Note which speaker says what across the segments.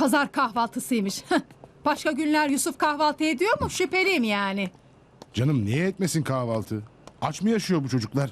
Speaker 1: Pazar kahvaltısıymış. Başka günler Yusuf kahvaltı ediyor mu? Şüpheliyim yani.
Speaker 2: Canım niye etmesin kahvaltı? Aç mı yaşıyor bu çocuklar?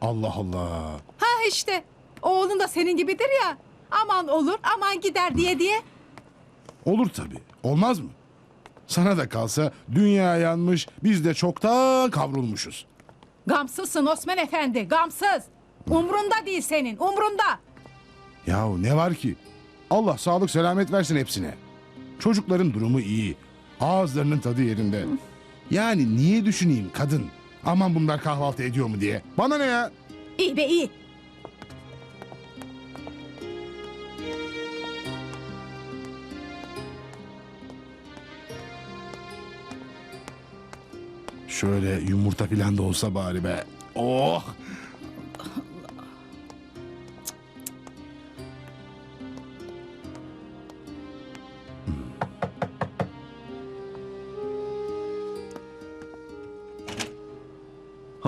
Speaker 2: Allah Allah.
Speaker 1: Ha işte. Oğlun da senin gibidir ya. Aman olur aman gider diye diye.
Speaker 2: Olur tabii. Olmaz mı? Sana da kalsa dünya yanmış, biz de çoktan kavrulmuşuz.
Speaker 1: Gamsızsın Osman Efendi gamsız. Umrunda değil senin umrunda.
Speaker 2: Yahu ne var ki? Allah sağlık selamet versin hepsine. Çocukların durumu iyi. Ağızlarının tadı yerinde. Yani niye düşüneyim kadın? Aman bunlar kahvaltı ediyor mu diye. Bana ne ya?
Speaker 1: İyi be iyi.
Speaker 2: Şöyle yumurta falan da olsa bari be. Oh!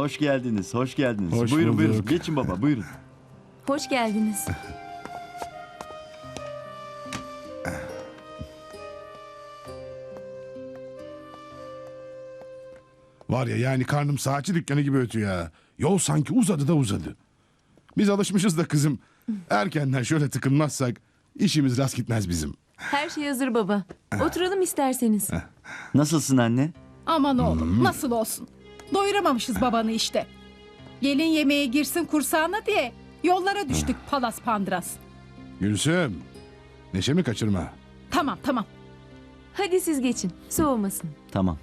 Speaker 3: Hoş geldiniz, hoş geldiniz.
Speaker 2: Hoş
Speaker 3: buyurun buyurun.
Speaker 2: bulduk.
Speaker 3: Geçin baba, buyurun.
Speaker 4: Hoş geldiniz.
Speaker 2: Var ya yani karnım saatçi dükkanı gibi ötüyor ya. Yol sanki uzadı da uzadı. Biz alışmışız da kızım. Erkenden şöyle tıkınmazsak işimiz rast gitmez bizim.
Speaker 4: Her şey hazır baba. Oturalım isterseniz.
Speaker 3: Nasılsın anne?
Speaker 1: Aman oğlum nasıl olsun. Doyuramamışız babanı işte. Gelin yemeğe girsin kursağına diye yollara düştük palas pandras.
Speaker 2: Gülsüm, neşemi kaçırma.
Speaker 1: Tamam tamam.
Speaker 4: Hadi siz geçin. Soğumasın.
Speaker 3: Tamam.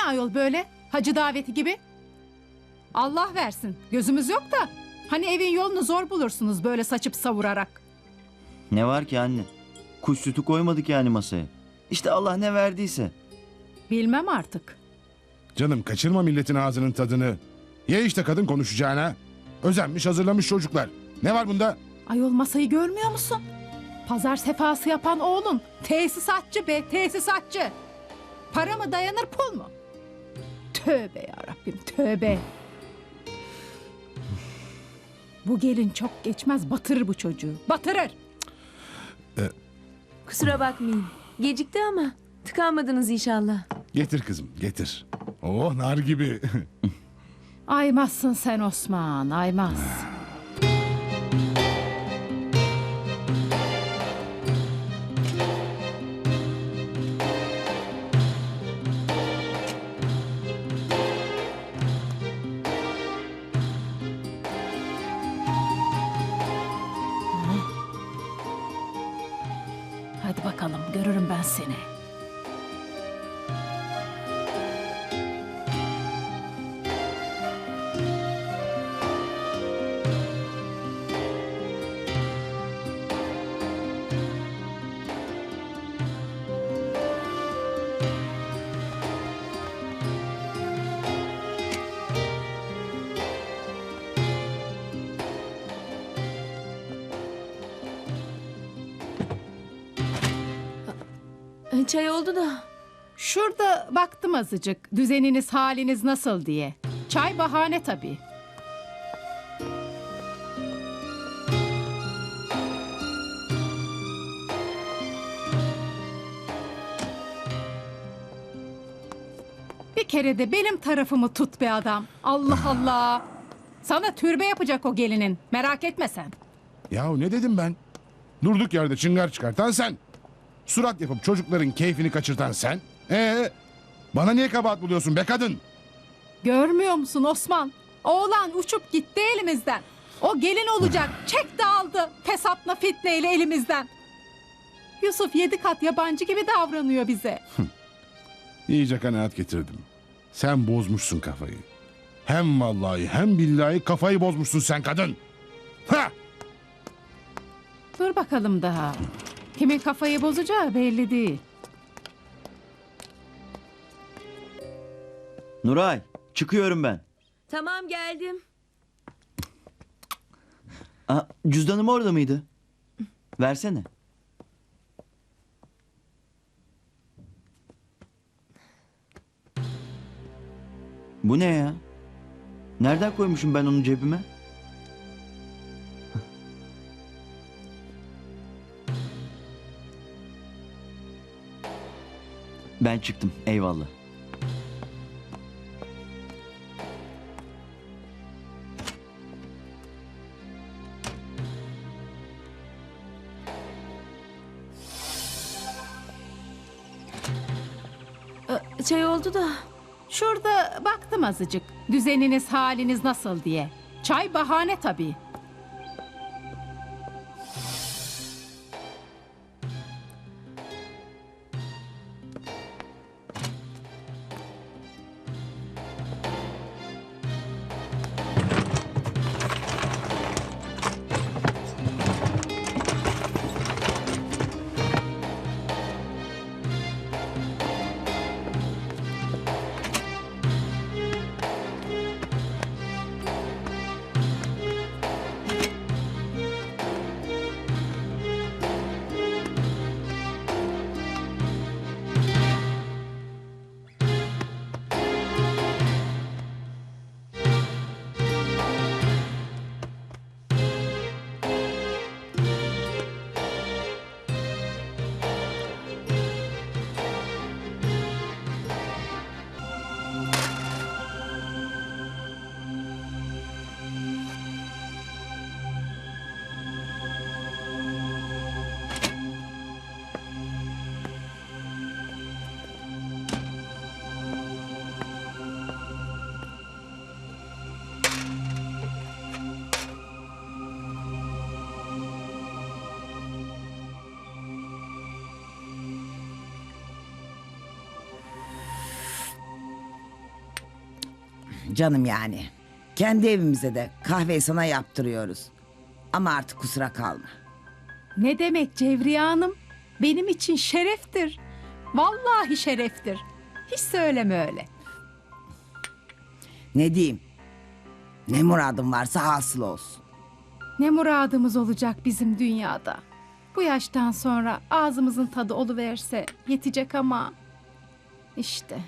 Speaker 1: Ne ayol böyle? Hacı daveti gibi. Allah versin. Gözümüz yok da. Hani evin yolunu zor bulursunuz böyle saçıp savurarak.
Speaker 3: Ne var ki anne? Kuş sütü koymadık yani masaya. İşte Allah ne verdiyse.
Speaker 1: Bilmem artık.
Speaker 2: Canım kaçırma milletin ağzının tadını. Ye işte kadın konuşacağına. Özenmiş hazırlamış çocuklar. Ne var bunda?
Speaker 1: Ayol masayı görmüyor musun? Pazar sefası yapan oğlun. Tesisatçı be tesisatçı. Para mı dayanır pul mu? Tövbe ya Rabbim tövbe. Bu gelin çok geçmez batırır bu çocuğu. Batırır.
Speaker 4: Kusura bakmayın. Gecikti ama tıkanmadınız inşallah.
Speaker 2: Getir kızım getir. Oh nar gibi.
Speaker 1: Aymazsın sen Osman aymaz. Hadi bakalım görürüm ben seni.
Speaker 4: Çay oldu da.
Speaker 1: Şurada baktım azıcık düzeniniz haliniz nasıl diye. Çay bahane tabii. Bir kere de benim tarafımı tut be adam. Allah Allah. Sana türbe yapacak o gelinin. Merak etme sen.
Speaker 2: Yahu ne dedim ben? Durduk yerde çıngar çıkartan sen. Surat yapıp çocukların keyfini kaçırtan sen. Ee, bana niye kabahat buluyorsun be kadın?
Speaker 1: Görmüyor musun Osman? Oğlan uçup gitti elimizden. O gelin olacak. Çek de aldı. Fesatla fitneyle elimizden. Yusuf yedi kat yabancı gibi davranıyor bize.
Speaker 2: İyice kanaat getirdim. Sen bozmuşsun kafayı. Hem vallahi hem billahi kafayı bozmuşsun sen kadın. Ha!
Speaker 1: Dur bakalım daha. Kimin kafayı bozacağı belli değil.
Speaker 3: Nuray çıkıyorum ben.
Speaker 4: Tamam geldim.
Speaker 3: Aa, cüzdanım orada mıydı? Versene. Bu ne ya? Nereden koymuşum ben onu cebime? Ben çıktım. Eyvallah.
Speaker 4: Ee, Şey oldu da.
Speaker 1: Şurada baktım azıcık. Düzeniniz haliniz nasıl diye. Çay bahane tabii.
Speaker 5: Canım yani. Kendi evimize de kahveyi sana yaptırıyoruz. Ama artık kusura kalma.
Speaker 1: Ne demek Cevriye Hanım? Benim için şereftir. Vallahi şereftir. Hiç söyleme öyle.
Speaker 5: Ne diyeyim? Ne muradın varsa hasıl olsun.
Speaker 1: Ne muradımız olacak bizim dünyada. Bu yaştan sonra ağzımızın tadı oluverse yetecek ama... işte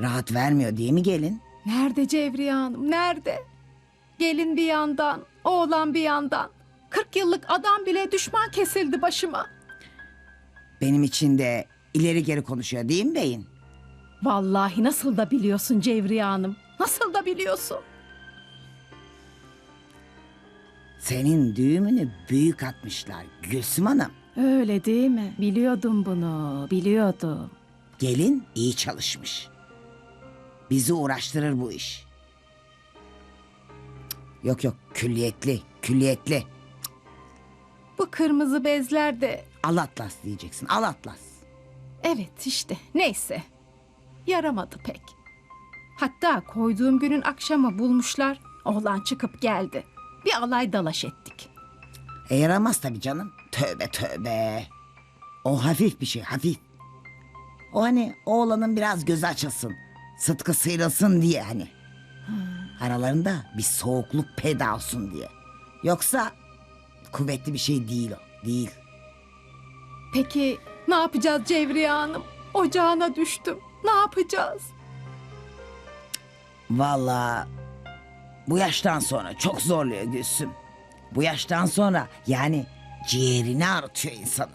Speaker 5: Rahat vermiyor değil mi gelin?
Speaker 1: Nerede Cevriye Hanım? Nerede? Gelin bir yandan, oğlan bir yandan. 40 yıllık adam bile düşman kesildi başıma.
Speaker 5: Benim için de ileri geri konuşuyor değil mi beyin?
Speaker 1: Vallahi nasıl da biliyorsun Cevriye Hanım. Nasıl da biliyorsun.
Speaker 5: Senin düğümünü büyük atmışlar Gülsüm Hanım.
Speaker 1: Öyle değil mi? Biliyordum bunu, biliyordum.
Speaker 5: Gelin iyi çalışmış. Bizi uğraştırır bu iş. Yok yok külliyetli, külliyetli.
Speaker 1: Bu kırmızı bezler de
Speaker 5: Al atlas diyeceksin, al atlas.
Speaker 1: evet işte neyse. Yaramadı pek. Hatta koyduğum günün akşamı bulmuşlar. Oğlan çıkıp geldi. Bir alay dalaş ettik.
Speaker 5: E yaramaz tabii canım. Tövbe tövbe. O hafif bir şey hafif. O hani oğlanın biraz gözü açılsın. Sıtkı sıyrılsın diye hani. Aralarında bir soğukluk peyda olsun diye. Yoksa kuvvetli bir şey değil o. Değil.
Speaker 1: Peki ne yapacağız Cevriye Hanım? Ocağına düştüm. Ne yapacağız?
Speaker 5: Vallahi bu yaştan sonra çok zorluyor Gülsüm. Bu yaştan sonra yani ciğerini arıtıyor insanın.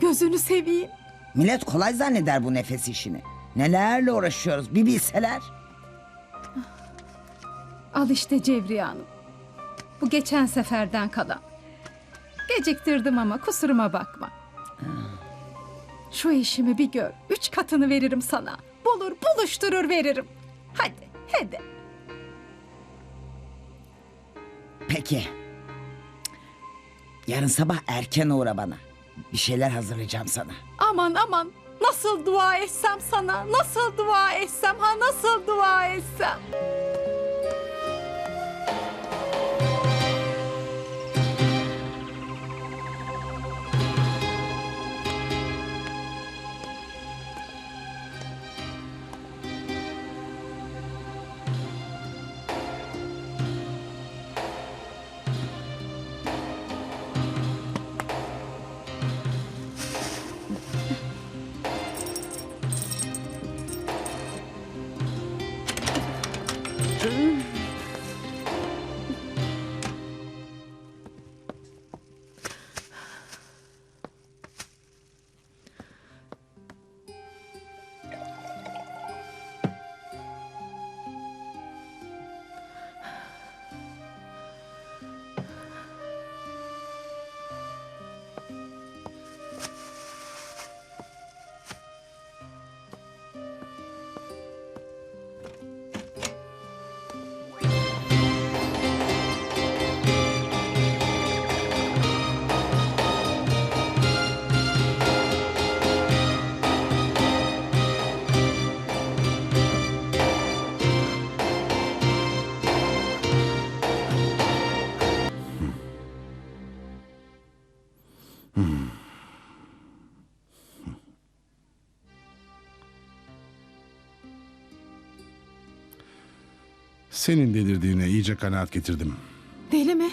Speaker 1: Gözünü seveyim.
Speaker 5: Millet kolay zanneder bu nefes işini. Nelerle uğraşıyoruz bir bilseler.
Speaker 1: Al işte Cevriye Hanım. Bu geçen seferden kalan. Geciktirdim ama kusuruma bakma. Şu işimi bir gör. Üç katını veririm sana. Bulur buluşturur veririm. Hadi hadi.
Speaker 5: Peki. Yarın sabah erken uğra bana. Bir şeyler hazırlayacağım sana.
Speaker 1: Aman aman. Nasıl dua etsem sana? Nasıl dua etsem? Ha nasıl dua etsem? Mm-hmm.
Speaker 2: Senin delirdiğine iyice kanaat getirdim.
Speaker 1: Deli mi?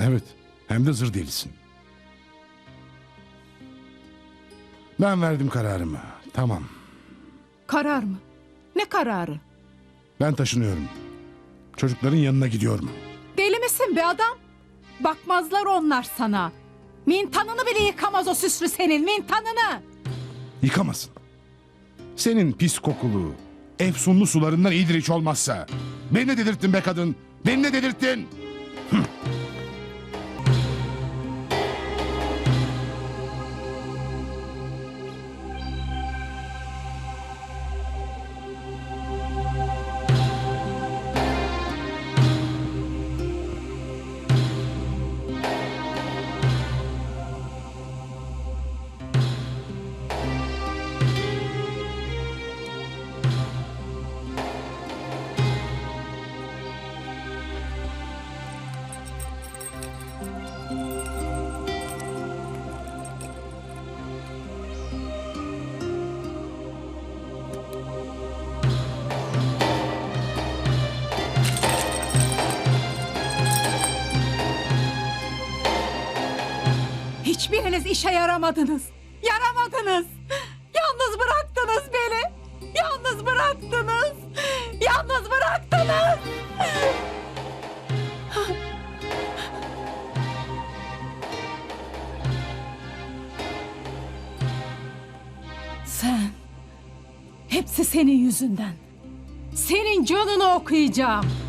Speaker 2: Evet, hem de zır delisin. Ben verdim kararımı. Tamam,
Speaker 1: Karar mı? Ne kararı?
Speaker 2: ben taşınıyorum. Çocukların yanına gidiyorum.
Speaker 1: Deli misin be adam? Bakmazlar onlar sana. Mintanını bile yıkamaz o süslü senin mintanını.
Speaker 2: Yıkamasın. Senin pis kokulu, efsunlu sularından iyidir olmazsa. Beni de delirttin be kadın. Beni de delirttin.
Speaker 1: Hiçbiriniz işe yaramadınız. Yaramadınız. Yalnız bıraktınız beni. Yalnız bıraktınız. Yalnız bıraktınız. Sen. Hepsi senin yüzünden. Senin canını okuyacağım.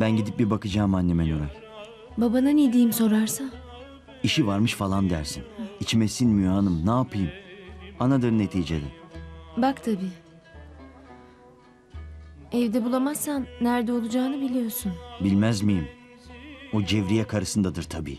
Speaker 3: Ben gidip bir bakacağım anneme Nuray.
Speaker 4: Babana ne diyeyim sorarsa?
Speaker 3: İşi varmış falan dersin. İçime sinmiyor hanım. Ne yapayım? Anadır neticede.
Speaker 4: Bak tabii. Evde bulamazsan nerede olacağını biliyorsun.
Speaker 3: Bilmez miyim? O cevriye karısındadır tabii.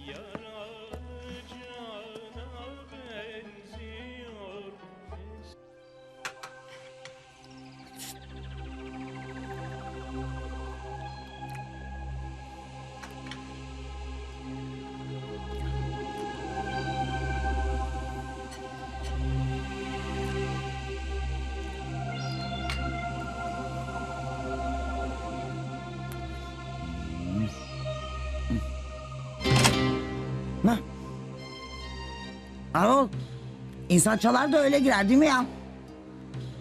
Speaker 5: Hah. Arol. İnsan çalar da öyle girer değil mi ya?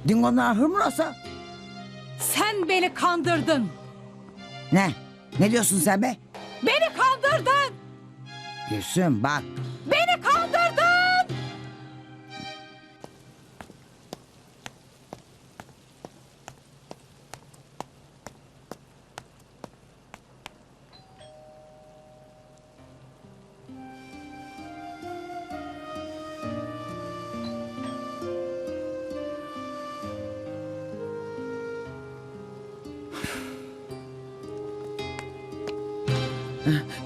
Speaker 5: Dingo'nun ahır burası.
Speaker 1: Sen beni kandırdın.
Speaker 5: Ne? Ne diyorsun sen be?
Speaker 1: Beni kandırdın.
Speaker 5: Gülsüm bak.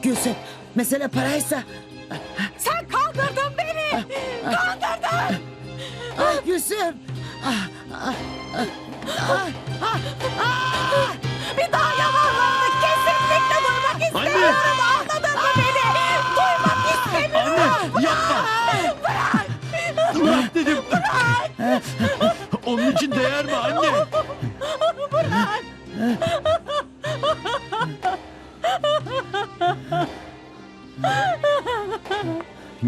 Speaker 5: Gülsüm mesele paraysa.
Speaker 1: Sen kandırdın beni. Kandırdın.
Speaker 5: Ay Gülsüm.
Speaker 1: Bir daha yalanlarını kesinlikle duymak istemiyorum. Anladın mı beni? Duymak istemiyorum.
Speaker 3: Anne yapma. Bırak. Bırak dedim. Onun için değer mi anne?